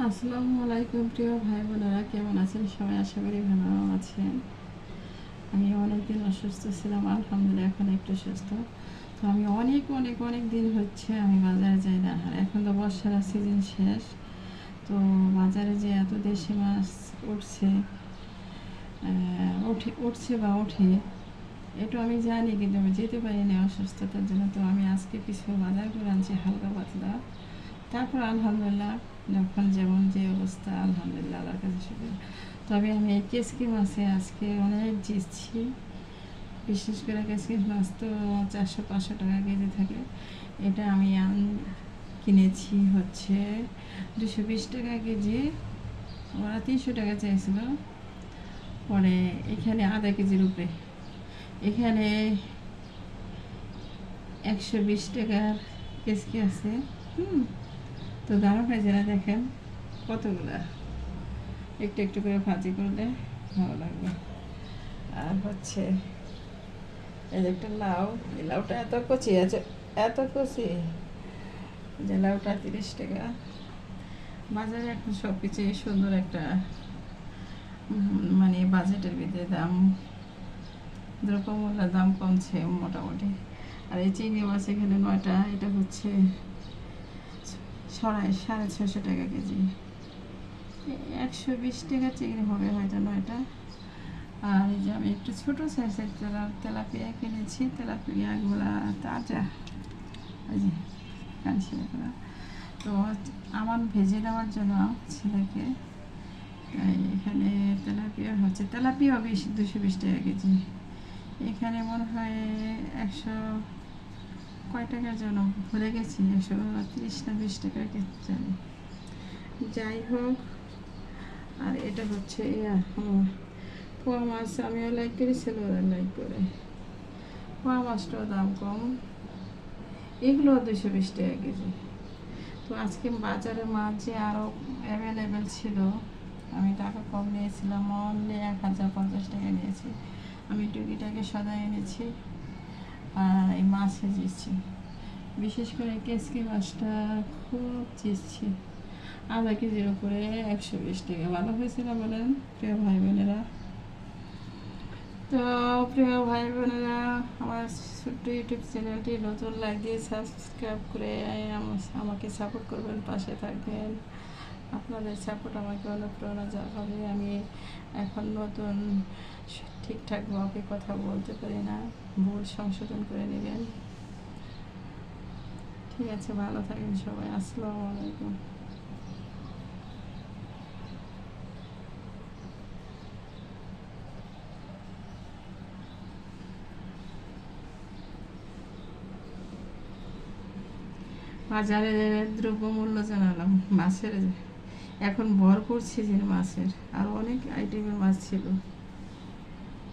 আসসালামু আলাইকুম প্রিয় ভাই বোনেরা কেমন আছেন? সবাই আশা করি ভালো আছেন। আমি অনেকদিন অসুস্থ ছিলাম, আলহামদুলিল্লাহ এখন একটু সুস্থ। তো আমি অনেক অনেক অনেক দিন হচ্ছে আমি বাজারে যাই না। আর এখন তো বর্ষার সিজন শেষ। তো বাজারে যে এত দেশি মাছ উঠছে উঠে, উঠছে বা ওঠে, এটা আমি জানি, কিন্তু আমি যেতে পারিনি অসুস্থতার জন্য। তো আমি আজকে কিছু বাজার করে আনছি, হালকা পাতলা। তারপর আলহামদুলিল্লাহ, যখন যেমন যে অবস্থা, আলহামদুলিল্লাহ, আল্লাহর কাছে শুক্র তবে আমি এই কেসকি মাছে আজকে অনেক জিতছি। বিশেষ করে কেসকি মাছ তো চারশো পাঁচশো টাকা কেজি থাকে। এটা আমি আন কিনেছি হচ্ছে দুশো বিশ টাকা কেজি। ওরা তিনশো টাকা চাইছিল। পরে এখানে আধা কেজির উপরে। এখানে একশো বিশ টাকার কেসকি আছে। হুম। তো দারুণ হয়েছে না দেখেন কতগুলা? একটু একটু করে ভাজি করলে ভালো লাগবে। আর হচ্ছে এই যে একটা লাউ, এই লাউটা এত কচি আছে, এত কচি। যে লাউটা তিরিশ টাকা। বাজারে এখন সব কিছুই সুন্দর একটা মানে বাজেটের ভিতরে দাম, দ্রব্যমূল্যের দাম কমছে মোটামুটি। আর এই চিংড়ি মাছ এখানে নয়টা, এটা হচ্ছে ছড়াই সাড়ে ছশো টাকা কেজি। একশো বিশ টাকা চিংড়ি হবে হয়তো নয়টা। আর এই যে আমি একটু ছোটো সাইজের তেলা তেলাপিয়া কিনেছি তেলাপিয়াগুলা তাজা। এই যে তো আমার ভেজে দেওয়ার জন্য ছেলেকে, তাই এখানে তেলাপিয়া হচ্ছে তেলাপিয়া বিশ দুশো বিশ টাকা কেজি। এখানে মনে হয় একশো কয় টাকার জন্য? ভুলে গেছি একশো তিরিশ না বিশ টাকার জানি যাই হোক আর এটা হচ্ছে ইয়া, পোয়া মাছ আমিও লাইক করি ছেলেরা লাইক করে। পোয়া মাছটাও দাম কম। এগুলো দুশো বিশ টাকা কেজি। তো আজকে বাজারে মাছ যে আরও অ্যাভেলেবেল ছিল আমি টাকা কম নিয়েছিলাম অনলি এক হাজার পঞ্চাশ টাকা নিয়েছি। আমি টুকিটাকে সদাই এনেছি। এই মাছ ভেজেছি। বিশেষ করে কেসকি মাছটা খুব চিসছি আধা কেজির উপরে একশো বিশ টাকা। ভালো হয়েছিল বলেন, প্রিয় ভাই বোনেরা। তো, প্রিয় ভাই বোনেরা, আমার ছোট্ট ইউটিউব চ্যানেলটি নতুন দিয়ে সাবস্ক্রাইব করে আম- আমাকে সাপোর্ট করবেন, পাশে থাকবেন। আপনাদের সাপোর্ট আমাকে অনুপ্রেরণা জাগাবে। আমি এখন নতুন ঠিকঠাকভাবে কথা বলতে পারি না, ভুল সংশোধন করে নেবেন। ঠিক আছে, ভালো থাকেন সবাই, আসসালামু আলাইকুম। বাজারে দ্রব্যমূল্য জানালাম, মাছের এখন ভরপুর সিজন মাছের, আর অনেক আইটেমের মাছ ছিল।